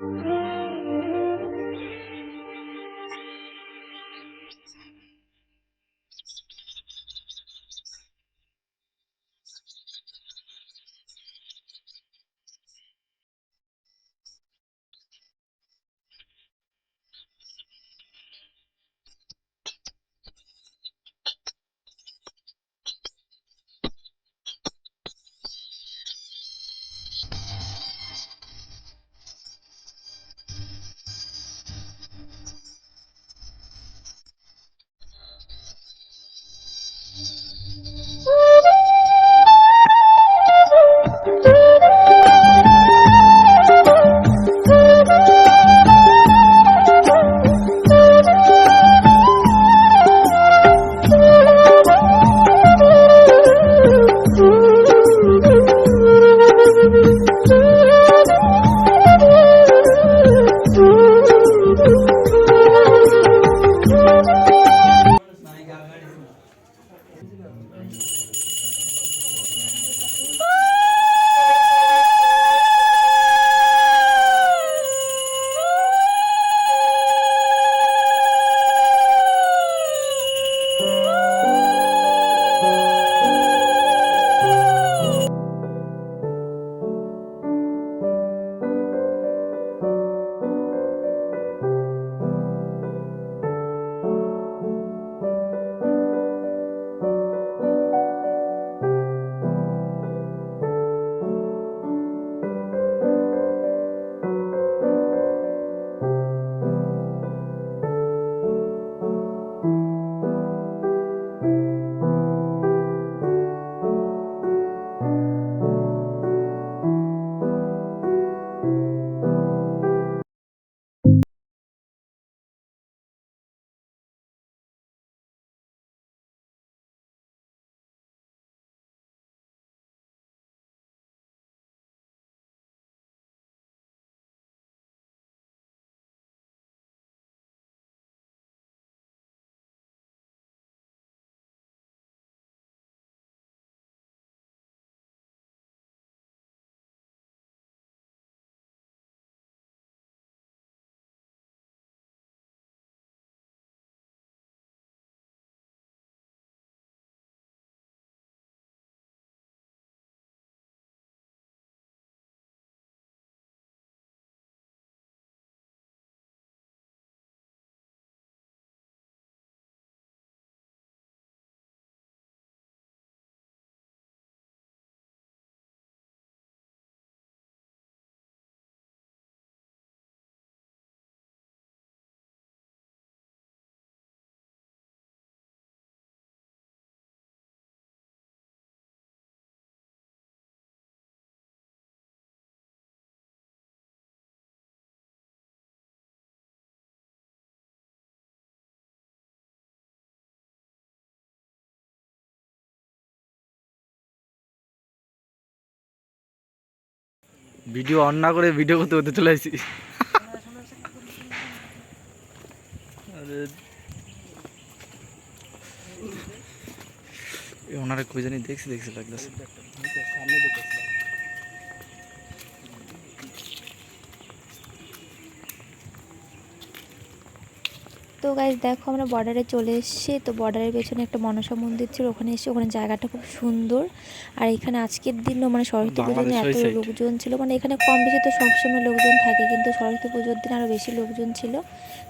Mm-hmm. Video on না করে video করতে করতে চলে আসি। ওনারা কই জানি দেখছি দেখছি লাগতেছে। তো গাইজ দেখো আমরা বর্ডারে চলে এসেছি। তো বর্ডারের পেছনে একটা মনসা মন্দির ছিল ওখানে এসে ওখানে জায়গাটা খুব সুন্দর। আর এখানে আজকের দিনও মানে সরস্বতী পুজোর দিন এত লোকজন ছিল মানে এখানে কম বেশি তো সবসময় লোকজন থাকে কিন্তু সরস্বতী পুজোর দিন আরও বেশি লোকজন ছিল।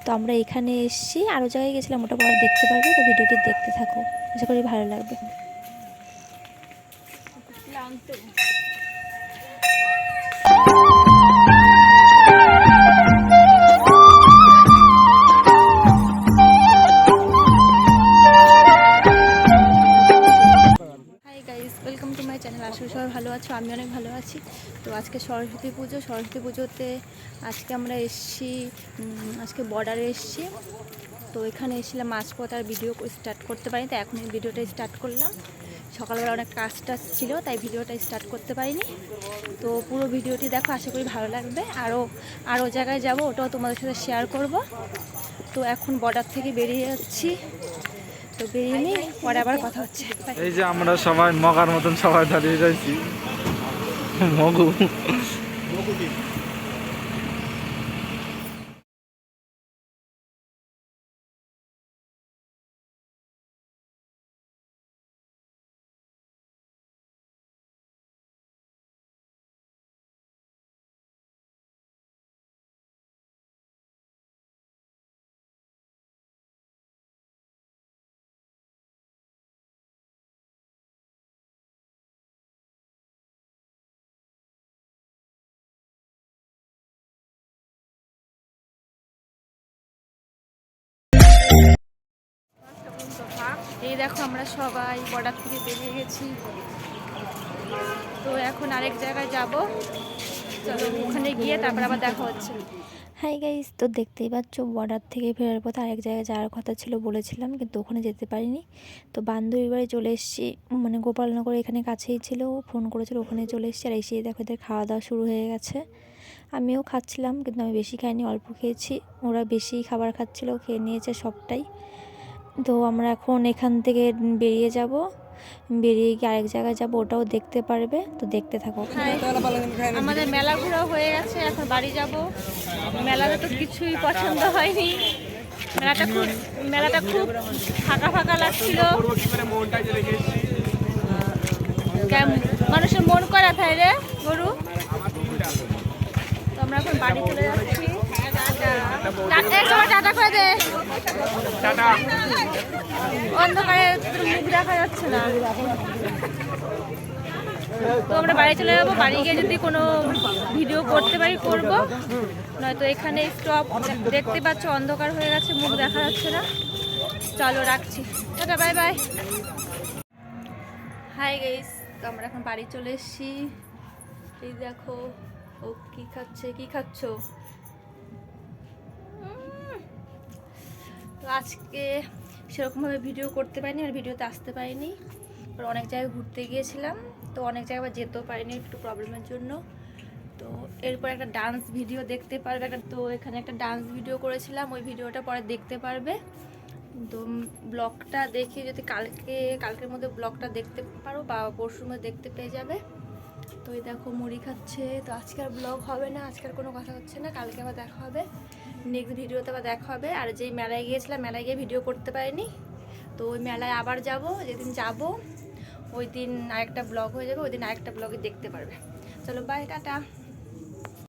তো আমরা এখানে এসেছি আরও জায়গায় গেছিলাম ওটা পরে দেখতে পারবে তো ভিডিওটি দেখতে থাকো। আশা করি ভালো লাগবে। হাই ভালো আছো? আমি অনেক ভালো আছি। তো আজকে সরস্বতী পুজো। সরস্বতী পুজোতে আজকে আমরা এসছি আজকে বর্ডারে এসছি। তো এখানে এসেছিলাম মাঝপথ আর ভিডিও স্টার্ট করতে পারিনি তো এখন ভিডিওটা স্টার্ট করলাম। সকালবেলা অনেক কাজ টাজ ছিল, তাই ভিডিওটা স্টার্ট করতে পারিনি। তো পুরো ভিডিওটি দেখো, আশা করি ভালো লাগবে। আরও আরও জায়গায় যাব, ওটাও তোমাদের সাথে শেয়ার করব। তো এখন বর্ডার থেকে বেরিয়ে যাচ্ছি। তো পরে আবার কথা হচ্ছে। এই যে আমরা সবাই মগার মতন সবাই দাঁড়িয়ে যাইছি মগু। দেখো আমরা সবাই বর্ডার থেকে বেরিয়ে গেছি। তো এখন আরেক জায়গায় যাব। চলো, ওখানে গিয়ে তারপর আবার দেখা হচ্ছে। হাই গাইস তো দেখতেই পাচ্ছ, বর্ডার থেকে ফেরার পথে আরেক জায়গায় যাওয়ার কথা ছিল বলেছিলাম, কিন্তু ওখানে যেতে পারিনি। তো বান্ধবীর বাড়ি চলে এসেছি মানে গোপালনগর এখানে কাছেই ছিল ফোন করেছিল, ওখানে চলে এসেছি, আর এসে দেখো এদের খাওয়া দাওয়া শুরু হয়ে গেছে। আমিও খাচ্ছিলাম, কিন্তু আমি বেশি খাইনি, অল্প খেয়েছি। ওরা বেশি খাবার খাচ্ছিল, খেয়ে নিয়েছে সবটাই। তো আমরা এখন এখান থেকে বেরিয়ে যাব। বেরিয়ে গিয়ে আরেক জায়গায় যাব, ওটাও দেখতে পারবে। তো দেখতে থাকো। আমাদের মেলা ঘোরা হয়ে গেছে, এখন বাড়ি যাব। মেলাতে তো কিছুই পছন্দ হয়নি। মেলাটা খুব মেলাটা খুব ফাঁকা ফাঁকা লাগছিল। মানুষের মন করা থাকে রে, গরু? তো আমরা এখন বাড়ি চলে যাচ্ছি। টাটা টাটা করে দে। অন্ধকারে মুখ দেখা যাচ্ছে না। তো আমরা বাড়ি চলে যাব। বাড়ি গিয়ে যদি কোনো ভিডিও করতে পারি করব। নয়তো এখানে স্টপ দেখতে পাচ্ছ অন্ধকার হয়ে গেছে মুখ দেখা যাচ্ছে না। চলো রাখছি। Tata bye bye hi guys তো আমরা এখন বাড়ি চলে এসেছি। এই দেখো ও কি খাচ্ছে কি খাচ্ছ? তো আজকে সেরকমভাবে ভিডিও করতে পারিনি আর ভিডিওতে আসতে পারিনি। আর অনেক জায়গায় ঘুরতে গিয়েছিলাম, তো অনেক জায়গায় যেতেও পারিনি একটু প্রবলেমের জন্য। তো এরপর একটা ডান্স ভিডিও দেখতে পারবে, একটা তো এখানে একটা ডান্স ভিডিও করেছিলাম, ওই ভিডিওটা পরে দেখতে পারবে। তো ব্লগটা দেখে যদি কালকে, কালকের মধ্যে ব্লগটা দেখতে পারো বা পরশুর মধ্যে দেখতে পেয়ে যাবে। তো এই দেখো মুড়ি খাচ্ছে। তো আজকের ব্লগ হবে না আজকের কোনো কথা হচ্ছে না। কালকে আবার দেখা হবে। নেক্সট ভিডিওতে আবার দেখা হবে। আর যেই মেলায় গিয়েছিলাম, মেলায় গিয়ে ভিডিও করতে পারিনি। তো ওই মেলায় আবার যাব, যেদিন যাব, ওই দিন আরেকটা ব্লগ হয়ে যাবে, ওই দিন আরেকটা ব্লগে দেখতে পারবে। চলো বাই টাটা।